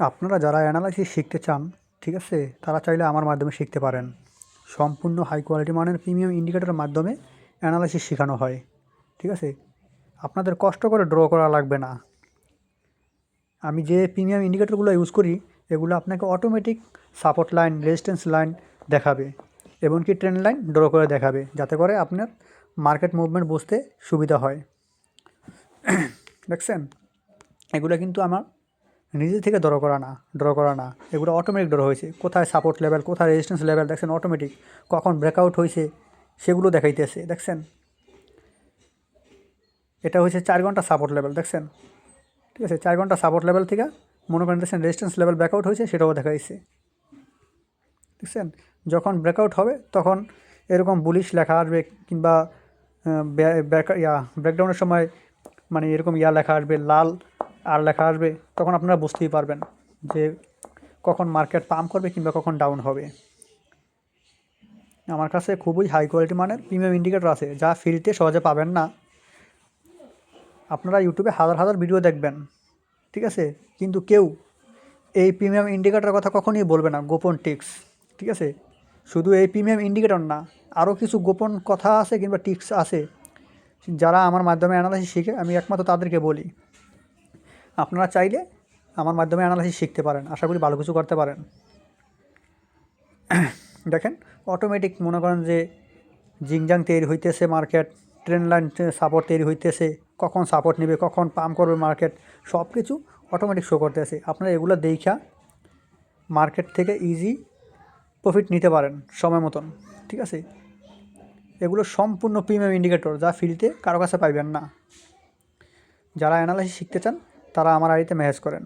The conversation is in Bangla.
আপনারা যারা অ্যানালাইসিস শিখতে চান, ঠিক আছে, তারা চাইলে আমার মাধ্যমে শিখতে পারেন। সম্পূর্ণ হাই কোয়ালিটি মানের প্রিমিয়াম ইন্ডিকেটরের মাধ্যমে অ্যানালাইসিস শেখানো হয়, ঠিক আছে? আপনাদের কষ্ট করে ড্র করা লাগবে না। আমি যে প্রিমিয়াম ইন্ডিকেটরগুলো ইউজ করি, এগুলো আপনাকে automatic support line resistance line দেখাবে, এমনকি ট্রেন লাইন ড্র করে দেখাবে, যাতে করে আপনার মার্কেট মুভমেন্ট বুঝতে সুবিধা হয়। দেখছেন? এগুলো কিন্তু আমার নিজে থেকে ড্র করা না ড্র করা না। এগুলো অটোমেটিক ড্র হয়েছে। কোথায় সাপোর্ট লেভেল কোথায় রেজিস্ট্যান্স লেভেল দেখছেন অটোমেটিক কখন ব্রেকআউট হয়েছে, সেগুলো দেখাইতেছে, দেখছেন? এটা হয়েছে চার ঘণ্টা সাপোর্ট লেভেল দেখছেন? ঠিক আছে, চার ঘণ্টা সাপোর্ট লেভেল থেকে মনে করেন দেখছেন রেজিস্ট্যান্স লেভেল ব্রেকআউট হয়েছে, সেটাও দেখাইছে। দেখছেন? যখন ব্রেকআউট হবে, তখন এরকম বুলিশ লেখা আসবে কিংবা ইয়া ব্রেকডাউনের সময় মানে এরকম ইয়া লেখা আসবে, লাল আর লেখা আসবে, তখন আপনারা বুঝতেই পারবেন যে কখন মার্কেট পাম্প করবে কিংবা কখন ডাউন হবে। আমার কাছে খুবই হাই কোয়ালিটি মানের প্রিমিয়াম ইন্ডিকেটর আছে, যা ফ্রিতে সহজে পাবেন না। আপনারা ইউটিউবে হাজার হাজার ভিডিও দেখবেন, ঠিক আছে? কিন্তু কেউ এই প্রিমিয়াম ইন্ডিকেটরের কথা কখনই বলবে না, গোপন টিক্স, ঠিক আছে? শুধু এই প্রিমিয়াম ইন্ডিকেটর না, আরও কিছু গোপন কথা আছে কিংবা টিক্স আছে, যারা আমার মাধ্যমে অ্যানালাইসিস শিখে, আমি একমাত্র তাদেরকে বলি। আপনারা চাইলে আমার মাধ্যমে অ্যানালাইসিস শিখতে পারেন। আশা করি ভালো কিছু করতে পারেন। দেখেন অটোমেটিক মনে করেন যে জিংজাং তৈরি হইতেছে মার্কেট ট্রেন লাইন সাপোর্ট তৈরি হইতেছে, কখন সাপোর্ট নেবে, কখন পাম্প করবে মার্কেট সব কিছু অটোমেটিক শো করতেছে। আপনারা এগুলো দেখা মার্কেট থেকে ইজি প্রফিট নিতে পারেন সময় মতন, ঠিক আছে? এগুলো সম্পূর্ণ প্রিমিয়াম ইন্ডিকেটর যা ফ্রিতে কারও কাছে পাইবেন না। যারা অ্যানালাইসিস শিখতে চান তারা আমার আড়িতে মেসেজ করেন।